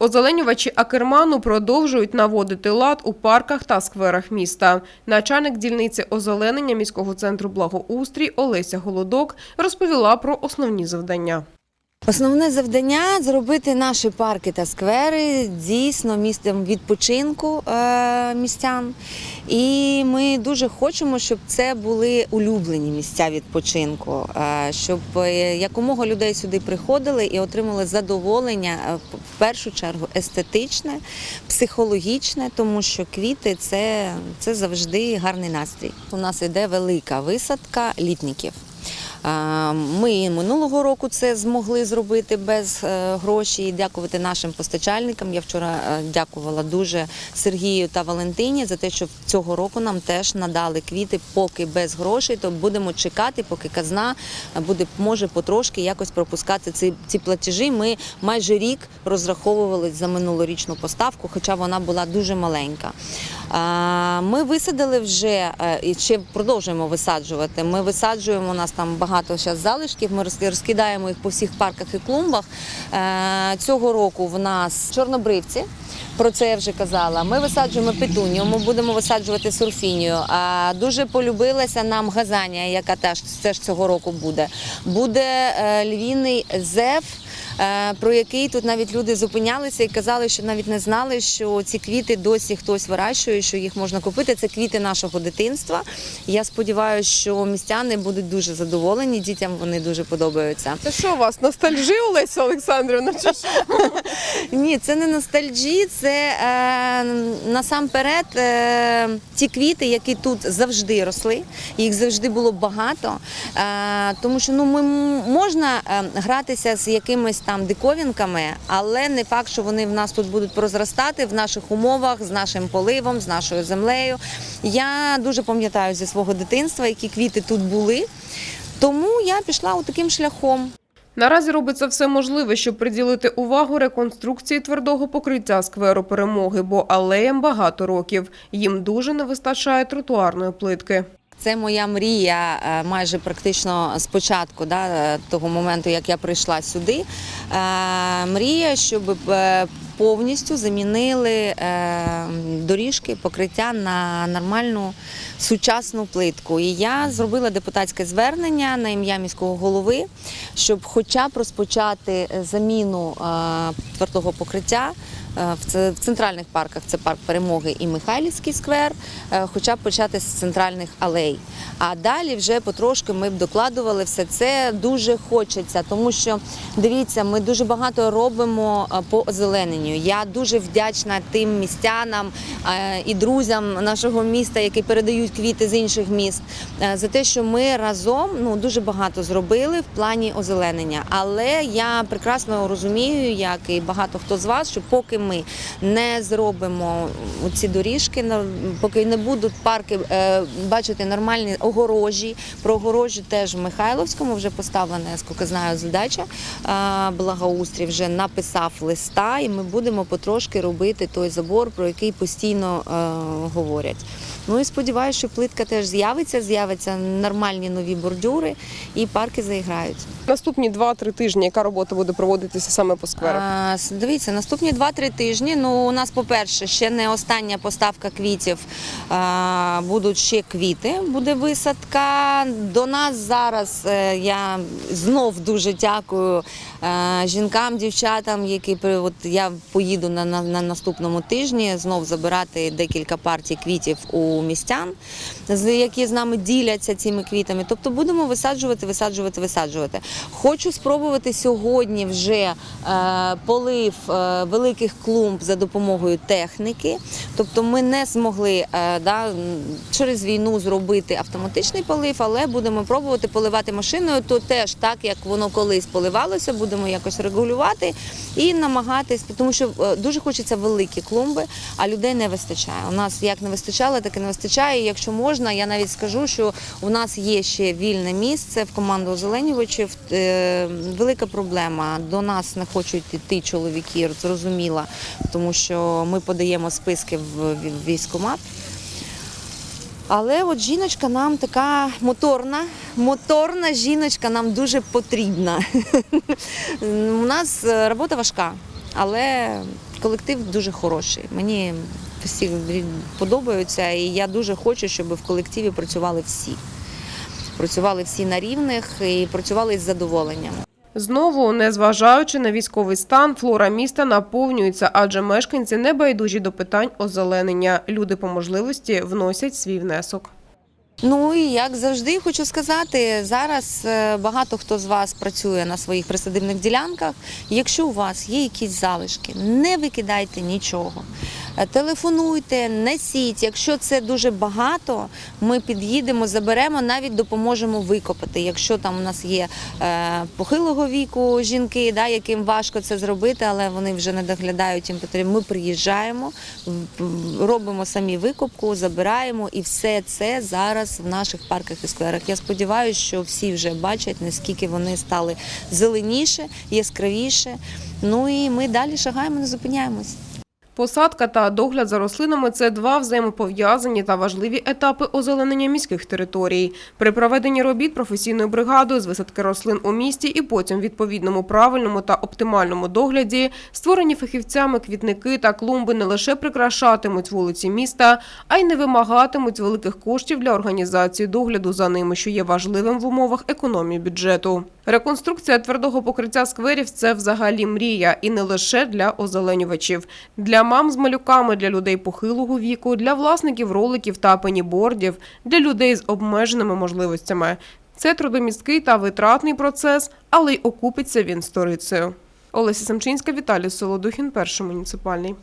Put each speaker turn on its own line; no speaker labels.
Озеленювачі Акерману продовжують наводити лад у парках та скверах міста. Начальник дільниці озеленення міського центру благоустрій Олеся Голодок розповіла про основні завдання.
Основне завдання зробити наші парки та сквери дійсно місцем відпочинку е, містян. І ми дуже хочемо, щоб це були улюблені місця відпочинку, е, щоб е, якомога людей сюди приходили і отримали задоволення в першу чергу естетичне, психологічне, тому що квіти це, це завжди гарний настрій. У нас іде велика висадка літників. Е, Ми і минулого року це змогли зробити без е, грошей. Дякувати нашим постачальникам. Я вчора е, дякувала дуже Сергію та Валентині за те, що цього року нам теж надали квіти, поки без грошей. То будемо чекати, поки казна буде може потрошки якось пропускати ці, ці платежі. Ми майже рік розраховували за минулорічну поставку, хоча вона була дуже маленька. Е, Ми висадили вже е, і ще продовжуємо висаджувати. Ми висаджуємо у нас там багато зараз залишків. Ми розкидаємо їх по всіх парках і клумбах. Е, Цього року в нас чорнобривці. Про це я вже казала. Ми висаджуємо петунію, ми будемо висаджувати сурфінію. А дуже полюбилася нам газанія, яка теж, теж цього року буде. Буде е, львіний зев. Е, Про який тут навіть люди зупинялися і казали, що навіть не знали, що ці квіти досі хтось вирощує, що їх можна купити. Це квіти нашого дитинства. Я сподіваюся, що містяни будуть дуже задоволені. Дітям вони дуже подобаються.
Це що у вас ностальжі, Олеся Олександрівна? Чи що?
Ні, це не ностальджі, це е, насамперед е, ті квіти, які тут завжди росли, їх завжди було багато. Е, тому що ну, ми можна е, гратися з якимись там диковінками, але не факт, що вони в нас тут будуть прозростати в наших умовах, з нашим поливом, з нашою землею. Я дуже пам'ятаю зі свого дитинства, які квіти тут були. Тому я пішла у таким шляхом.
Наразі робиться все можливе, щоб приділити увагу реконструкції твердого покриття скверу перемоги, бо алеям багато років. Їм дуже не вистачає тротуарної плитки.
Це моя мрія е, майже практично з початку да, е, того моменту, як я прийшла сюди. Е, Мрія, щоб повністю замінили доріжки, покриття на нормальну сучасну плитку. І я зробила депутатське звернення на ім'я міського голови, щоб хоча б розпочати заміну твердого покриття. Е, В центральних парках це парк перемоги і Михайлівський сквер, е, хоча б почати з центральних алей. А далі вже потрошки ми б докладували все це. Дуже хочеться, тому що дивіться, ми дуже багато робимо е, по озелененню. Я дуже вдячна тим містянам і друзям нашого міста, які передають квіти з інших міст, за те, що ми разом ну дуже багато зробили в плані озеленення. Але я прекрасно розумію, як і багато хто з вас, що поки ми не зробимо ці доріжки, поки не будуть парки е, бачити нормальні огорожі. Про огорожі теж в Михайловському вже поставлена, скільки знаю, задача. Е, Благоустрій вже написав листа, і ми будемо потрошки робити той забор, про який постійно е, говорять. Ну і сподіваюся, що плитка теж з'явиться, з'являться нормальні нові бордюри і парки заіграють.
Наступні 2-3 тижні, яка робота буде проводитися саме по скверах?
А, дивіться, наступні 2-3 тижні. Ну, у нас, по-перше, ще не остання поставка квітів. А, будуть ще квіти, буде висадка. До нас зараз е, я знов дуже дякую е, жінкам, дівчатам, які от я поїду на, на, на наступному тижні знов забирати декілька партій квітів у містян, які з нами діляться цими квітами. Тобто будемо висаджувати, висаджувати, висаджувати. Хочу спробувати сьогодні вже е, полив е, великих клумб за допомогою техніки. Тобто ми не змогли е, да, через війну зробити автоматичний полив, але будемо пробувати поливати машиною, то теж так, як воно колись поливалося, будемо якось регулювати і намагатись, тому що дуже хочеться великі клумби, а людей не вистачає. У нас як не вистачало, так і не вистачає. Якщо можна, я навіть скажу, що у нас є ще вільне місце в команду озеленювачів. Е, Велика проблема. До нас не хочуть йти чоловіки, зрозуміло, тому що ми подаємо списки в в військкомат. Але от жіночка нам така моторна, моторна жіночка нам дуже потрібна. У нас е, робота важка. але колектив дуже хороший. Мені всі подобаються, і я дуже хочу, щоб в колективі працювали всі. Працювали всі на рівних і працювали з задоволенням.
Знову, незважаючи на військовий стан, флора міста наповнюється, адже мешканці не байдужі до питань озеленення. Люди по можливості вносять свій внесок.
Ну і як завжди хочу сказати, зараз е, багато хто з вас працює на своїх присадибних ділянках. Якщо у вас є якісь залишки, не викидайте нічого. Е, Телефонуйте, несіть. Якщо це дуже багато, ми під'їдемо, заберемо, навіть допоможемо викопати. Якщо там у нас є е, похилого віку жінки, да, яким важко це зробити, але вони вже не доглядають їм потрібно. Ми приїжджаємо, робимо самі викопку, забираємо, і все це зараз в наших парках і скверах. Я сподіваюся, що всі вже бачать, наскільки вони стали зеленіше, яскравіше. Ну і ми далі шагаємо, не зупиняємось.
Посадка та догляд за рослинами – це два взаємопов'язані та важливі етапи озеленення міських територій. При проведенні робіт професійною бригадою з висадки рослин у місті і потім відповідному правильному та оптимальному догляді створені фахівцями квітники та клумби не лише прикрашатимуть вулиці міста, а й не вимагатимуть великих коштів для організації догляду за ними, що є важливим в умовах економії бюджету. Реконструкція твердого покриття скверів – це взагалі мрія, і не лише для озеленювачів. Для мам з малюками, для людей похилого віку, для власників роликів та пенібордів, для людей з обмеженими можливостями. Це трудомісткий та витратний процес, але й окупиться він сторицею. Олеся Семчинська, Віталій Солодухін, перший муніципальний.